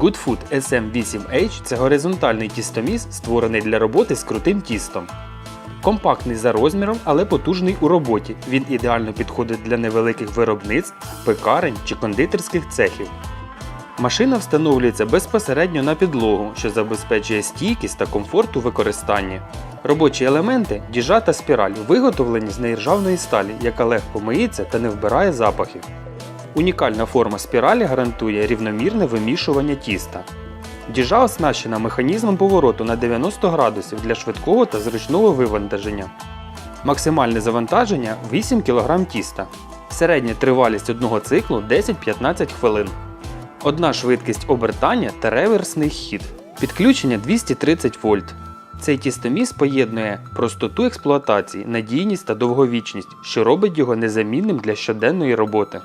Goodfood SM8H це горизонтальний тістоміс, створений для роботи з крутим тістом. Компактний за розміром, але потужний у роботі. Він ідеально підходить для невеликих виробництв, пекарень чи кондитерських цехів. Машина встановлюється безпосередньо на підлогу, що забезпечує стійкість та комфорт у використанні. Робочі елементи діжа та спіраль виготовлені з нержавної сталі, яка легко миється та не вбирає запахів. Унікальна форма спіралі гарантує рівномірне вимішування тіста. Діжа оснащена механізмом повороту на 90 градусів для швидкого та зручного вивантаження. Максимальне завантаження 8 кг тіста. Середня тривалість одного циклу 10-15 хвилин. Одна швидкість обертання та реверсний хід. Підключення 230 вольт. Цей тістоміс поєднує простоту експлуатації, надійність та довговічність, що робить його незамінним для щоденної роботи.